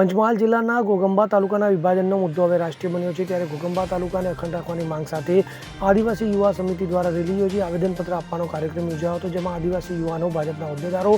પંચમહાલ જિલ્લાના ઘોગંબા તાલુકાના વિભાજનનો મુદ્દો હવે રાષ્ટ્રીય બન્યો છે ત્યારે ઘોગંબા તાલુકાને અખંડ રાખવાની માંગ સાથે આદિવાસી યુવા સમિતિ દ્વારા રેલી યોજી આવેદનપત્ર આપવાનો કાર્યક્રમ યોજાયો હતો, જેમાં આદિવાસી યુવાનો, ભાજપના હોદ્દેદારો,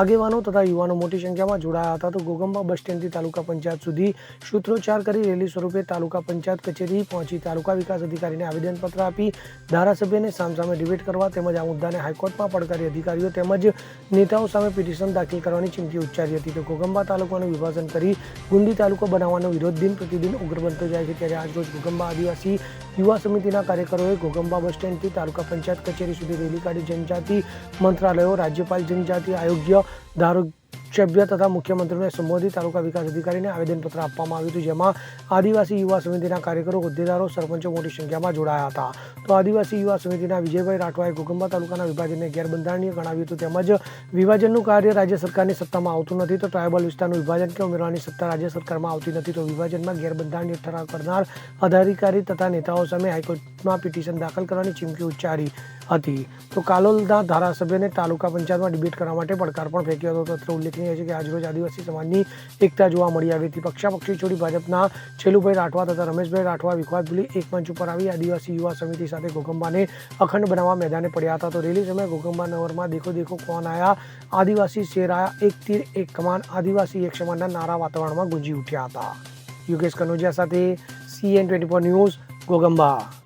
આગેવાનો તથા યુવાનો મોટી સંખ્યામાં જોડાયા હતા. તો ઘોગંબા બસ સ્ટેન્ડથી તાલુકા પંચાયત સુધી સૂત્રોચ્ચાર કરી રેલી સ્વરૂપે તાલુકા પંચાયત કચેરી પહોંચી તાલુકા વિકાસ અધિકારીને આવેદનપત્ર આપી ધારાસભ્યને સામસામે ડિબેટ કરવા તેમજ આ મુદ્દાને હાઈકોર્ટમાં પડકારી અધિકારીઓ તેમજ નેતાઓ સામે પિટિશન દાખલ કરવાની ચીમકી ઉચ્ચારી હતી. તો ઘોગંબા તાલુકાનું વિભાજન કરી ગુંદી તાલુકો બનાવવાનો વિરોધ દિન પ્રતિદિન ઉગ્ર બનતો જાય છે. ત્યારે આજરોજ ઘોગંબા આદિવાસી યુવા સમિતિના કાર્યકરોએ ઘોગંબા બસ સ્ટેન્ડથી તાલુકા પંચાયત કચેરી સુધી રેલી કાઢી. જનજાતિ મંત્રાલયો, રાજ્યપાલ જનજાતિ આયોગ્ય ધારાસભ્ય તથા મુખ્યમંત્રીને સંબોધી તાલુકા વિકાસ અધિકારીને આવેદનપત્ર આપવામાં આવ્યું હતું, જેમાં આદિવાસી યુવા સમિતિના કાર્યકરો, હોદ્દેદારો, સરપંચો મોટી સંખ્યામાં જોડાયા હતા. તો આદિવાસી યુવા સમિતિના વિજયભાઈ રાઠવાએ ઘોગંબા તાલુકાના વિભાજનને ગેરબંધારણીય ગણાવ્યું હતું. તેમજ વિભાજનનું કાર્ય રાજ્ય સરકારની સત્તામાં આવતું નથી, તો ટ્રાયબલ વિસ્તારનું વિભાજન કે ઉમેરવાની સત્તા રાજ્ય સરકારમાં આવતી નથી, તો વિભાજનમાં ગેરબંધારણીય ઠરાવ કરનાર અધિકારી તથા નેતાઓ સામે હાઈકોર્ટમાં પિટિશન દાખલ કરવાની ચીમકી ઉચ્ચારી હતી. તો કાલોલના ધારાસભ્યને તાલુકા પંચાયતમાં ડિબેટ કરવા માટે પડકાર પણ ફેંક્યો હતો. તત્ર ઉલ્લેખનીય છે કે આજરોજ આદિવાસી સમાજની એકતા જોવા મળી આવી હતી. પક્ષાપક્ષી છોડી ભાજપના છેલુભાઈ રાઠવા તથા રમેશભાઈ રાઠવા, વિખવાદ ભૂલી એક મંચ ઉપર આવી આદિવાસી યુવા સમિતિ સાથે ઘોગંબાને અખંડ બનાવવા મેદાને પડ્યા હતા. તો રેલી સમયે ઘોગંબા નગરમાં દેખો દેખો કોણ આયા? આદિવાસી શેર આયા એક તીર, એક કમાન, આદિવાસી એક સમાનના નારા વાતાવરણમાં ગુંજી ઉઠ્યા હતા. યોગેશ કનોજિયા સાથે CN twenty four news Ghoghamba